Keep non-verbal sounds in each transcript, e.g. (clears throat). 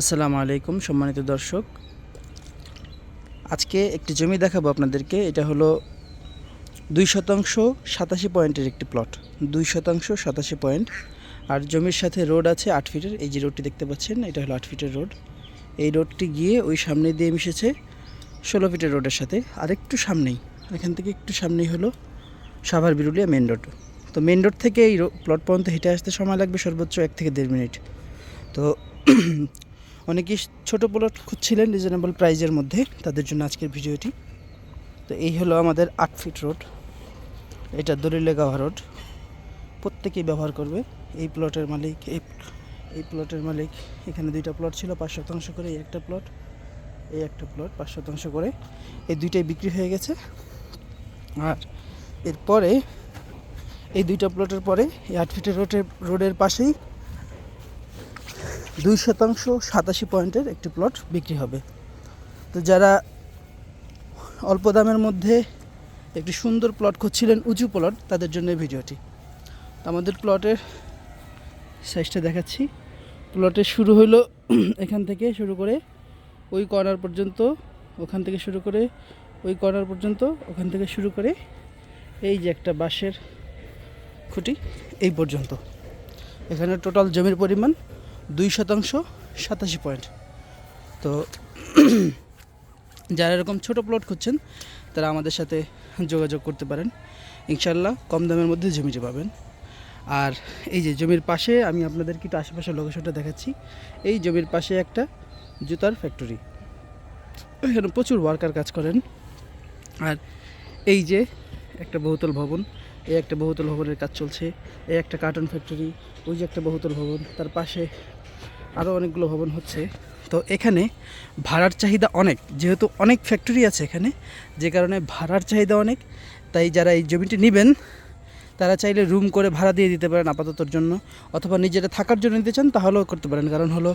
আসসালামু আলাইকুম, সম্মানিত দর্শক। আজকে একটি জমি দেখাবো আপনাদেরকে। এটা হলো দুই শতাংশ সাতাশি পয়েন্টের একটি প্লট দুই শতাংশ সাতাশি পয়েন্ট। আর জমির সাথে রোড আছে আট ফিটের। এই যে রোডটি দেখতে পাচ্ছেন, এটা হলো আট ফিটের রোড। এই রোডটি গিয়ে ওই সামনে দিয়ে মিশেছে ষোলো ফিটের রোডের সাথে। আর একটু সামনেই, এখান থেকে একটু সামনেই হলো সাভার বিরুলিয়া মেন রোড তো মেন রোড থেকে এই প্লট পর্যন্ত হেঁটে আসতে সময় লাগবে সর্বোচ্চ এক থেকে দেড় মিনিট। তো অনেকেই ছোটো প্লট খুঁজছিলেন রিজনেবল প্রাইজের মধ্যে, তাদের জন্য আজকের ভিডিওটি। তো এই হলো আমাদের আট ফিট রোড এটা দলিলেগাওয়া রোড প্রত্যেকেই ব্যবহার করবে। এই প্লটের মালিক, এই এই প্লটের মালিক, এখানে দুইটা প্লট ছিল, পাঁচ শতাংশ করে এই একটা প্লট এই একটা প্লট পাঁচ শতাংশ করে। এই দুইটাই বিক্রি হয়ে গেছে। আর এরপরে, এই দুইটা প্লটের পরে এই আট ফিটের রোডের রোডের পাশেই দুই শতাংশ সাতাশি পয়েন্টের একটি প্লট বিক্রি হবে। তো যারা অল্প দামের মধ্যে একটি সুন্দর প্লট খুঁজছিলেন উঁচু প্লট, তাদের জন্য ভিডিওটি। আমাদের প্লটের সাইজটা দেখাচ্ছি। প্লটের শুরু হইল (clears throat) এখান থেকে শুরু করে ওই কর্নার পর্যন্ত, ওখান থেকে শুরু করে ওই কর্নার পর্যন্ত, ওখান থেকে শুরু করে এই যে একটা বাঁশের খুঁটি, এই পর্যন্ত। এখানে টোটাল জমির পরিমাণ দুই শতাংশ, সাতাশি পয়েন্ট। তো যারা এরকম ছোট প্লট খুঁজছেন, তারা আমাদের সাথে যোগাযোগ করতে পারেন। ইনশাল্লাহ কম দামের মধ্যে জমিটি পাবেন আর এই যে জমির পাশে আমি আপনাদেরকে একটু আশেপাশের লোকেশনটা দেখাচ্ছি। এই জমির পাশে একটা জুতার ফ্যাক্টরি এখানে প্রচুর ওয়ার্কার কাজ করেন। আর এই যে একটা বহুতল ভবন, এই একটা বহুতল ভবনের কাজ চলছে, এই একটা কার্টন ফ্যাক্টরি ওই যে একটা বহুতল ভবন, তার পাশে আরও অনেকগুলো ভবন হচ্ছে। তো এখানে ভাড়ার চাহিদা অনেক, যেহেতু অনেক ফ্যাক্টরি আছে এখানে, যে কারণে ভাড়ার চাহিদা অনেক, তাই যারা এই জমিটি নেবেন, তারা চাইলে রুম করে ভাড়া দিয়ে দিতে পারেন আপাততর জন্য, অথবা নিজেরা থাকার জন্য নিতে চান, তাহলেও করতে পারেন। কারণ হলো,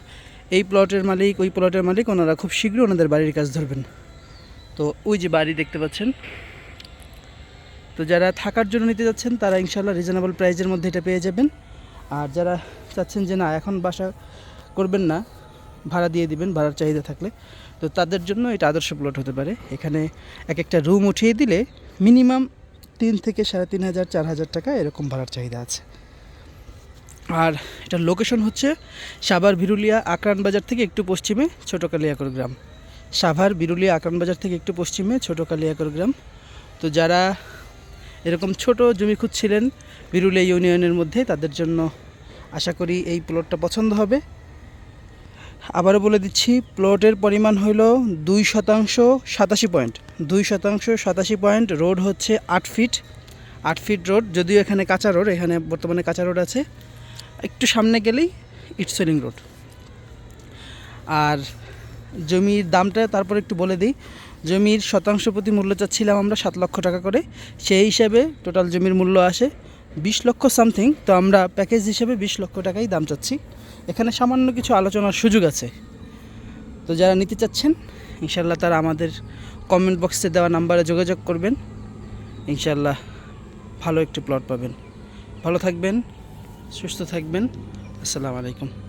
এই প্লটের মালিক, ওই প্লটের মালিক, ওনারা খুব শীঘ্রই ওনাদের বাড়ির কাজ ধরবেন। তো ওই যে বাড়ি দেখতে পাচ্ছেন তো যারা থাকার জন্য নিতে যাচ্ছেন, তারা ইনশাল্লাহ রিজনেবল প্রাইজের মধ্যে এটা পেয়ে যাবেন। আর যারা চাচ্ছেন যে না, এখন বাসা করবেন না, ভাড়া দিয়ে দিবেন, ভাড়ার চাহিদা থাকলে, তো তাদের জন্য এটা আদর্শ প্লট হতে পারে। এখানে এক একটা রুম উঠিয়ে দিলে মিনিমাম তিন থেকে সাড়ে তিন হাজার, চার হাজার টাকা এরকম ভাড়ার চাহিদা আছে। আর এটার লোকেশন হচ্ছে সাভার বিরুলিয়া আকরান বাজার থেকে একটু পশ্চিমে ছোটো কালিয়াকর গ্রাম। সাভার বিরুলিয়া আকরান বাজার থেকে একটু পশ্চিমে ছোটো কালিয়াকর গ্রাম। তো যারা এরকম ছোট জমি খুঁজছিলেন বিরুলিয়া ইউনিয়নের মধ্যে, তাদের জন্য আশা করি এই প্লটটা পছন্দ হবে। আবারও বলে দিচ্ছি প্লটের পরিমাণ হলো দুই শতাংশ সাতাশি পয়েন্ট। দুই শতাংশ সাতাশি পয়েন্ট, রোড হচ্ছে আট ফিট। আট ফিট রোড, যদিও এখানে কাঁচা রোড, এখানে বর্তমানে কাঁচা রোড আছে। একটু সামনে গেলেই ইটসেলিং রোড। আর জমির দামটা তারপর একটু বলে দিই জমির শতাংশ প্রতি মূল্য চাচ্ছিলাম আমরা সাত লক্ষ টাকা করে। সেই হিসাবে টোটাল জমির মূল্য আসে বিশ লক্ষ সামথিং, তো আমরা প্যাকেজ হিসেবে বিশ লক্ষ টাকাই দাম চাচ্ছি। এখানে সামান্য কিছু আলোচনার সুযোগ আছে। তো যারা নিতে চাচ্ছেন ইনশাল্লাহ তারা আমাদের কমেন্ট বক্সে দেওয়া নাম্বারে যোগাযোগ করবেন। ইনশাল্লাহ ভালো একটি প্লট পাবেন। ভালো থাকবেন, সুস্থ থাকবেন। আসসালামু আলাইকুম।